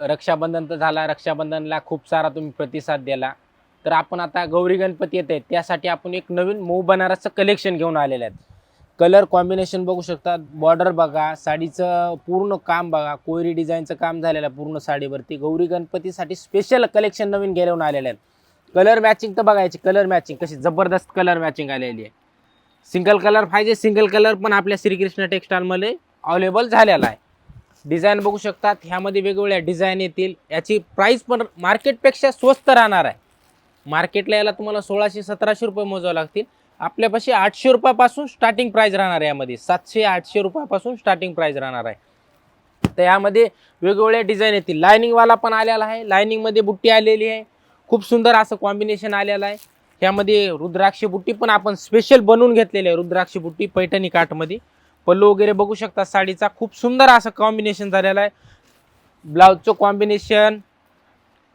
रक्षाबंधन तर झाला रक्षाबंधनला खूप सारा तुम्ही प्रतिसाद दिला. तर आपण आता गौरी गणपती येत आहेत त्यासाठी आपण एक नवीन मऊ बनारसचं कलेक्शन घेऊन आलेलं आहेत. कलर कॉम्बिनेशन बघू शकता बॉर्डर बघा साडीचं पूर्ण काम बघा कोयरी डिझाईनचं काम झालेलं आहे पूर्ण साडीवरती. गौरी गणपतीसाठी स्पेशल कलेक्शन नवीन घेऊन आलेलं आहे कलर मॅचिंग तर बघायची कलर मॅचिंग कशी जबरदस्त कलर मॅचिंग आलेली आहे. सिंगल कलर पाहिजे सिंगल कलर पण आपल्या श्रीकृष्ण टेक्स्टाईलमध्ये अवेलेबल झालेला आहे. डिझाईन बघू शकतात. ह्यामध्ये वेगवेगळ्या डिझाईन येतील. याची प्राईस पण मार्केटपेक्षा स्वस्त राहणार आहे. मार्केटला याला तुम्हाला सोळाशे सतराशे रुपये मोजावं लागतील. आपल्यापाशी आठशे रुपयापासून स्टार्टिंग प्राईस राहणार आहे यामध्ये. सातशे आठशे रुपयापासून स्टार्टिंग प्राईस राहणार आहे. तर यामध्ये वेगवेगळ्या डिझाईन येतील. लायनिंगवाला पण आलेला आहे. लायनिंगमध्ये बुट्टी आलेली आहे. खूप सुंदर असं कॉम्बिनेशन आलेलं आहे. ह्यामध्ये रुद्राक्षी बुट्टी पण आपण स्पेशल बनवून घेतलेली आहे. रुद्राक्षी बुट्टी पैठणी काठमध्ये. पल्लू वगैरे बघू शकता साडीचा खूप सुंदर असं कॉम्बिनेशन झालेलं आहे. ब्लाऊजचं कॉम्बिनेशन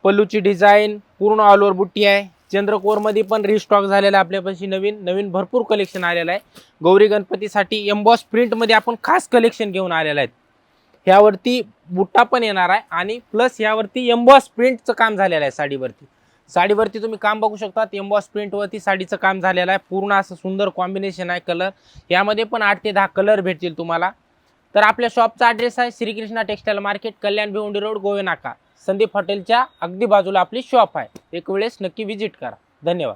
पल्लूची डिझाईन पूर्ण ऑल ओव्हर बुट्टी आहे. चंद्रकोरमध्ये पण रिस्टॉक झालेला आहे आपल्यापाशी नवीन नवीन भरपूर कलेक्शन आलेलं आहे. गौरी गणपतीसाठी एम्बॉस प्रिंटमध्ये आपण खास कलेक्शन घेऊन आलेलं आहेत ह्यावरती बुट्टा पण येणार आहे आणि प्लस ह्यावरती एम्बॉस प्रिंटचं काम झालेलं आहे साडीवरती. साडीवरती तुम्ही काम बघू शकता. एम्बॉस प्रिंटवरती साडीचं काम झालेलं आहे. पूर्ण असं सुंदर कॉम्बिनेशन आहे कलर यामध्ये पण आठ ते दहा कलर भेटतील तुम्हाला. तर आपल्या शॉपचा ॲड्रेस आहे Shrikrishna textile market Kalyan Bhiwandi road Gove नाका संदीप हॉटेलच्या अगदी बाजूला आपली शॉप आहे. एक वेळेस नक्की व्हिजिट करा. धन्यवाद.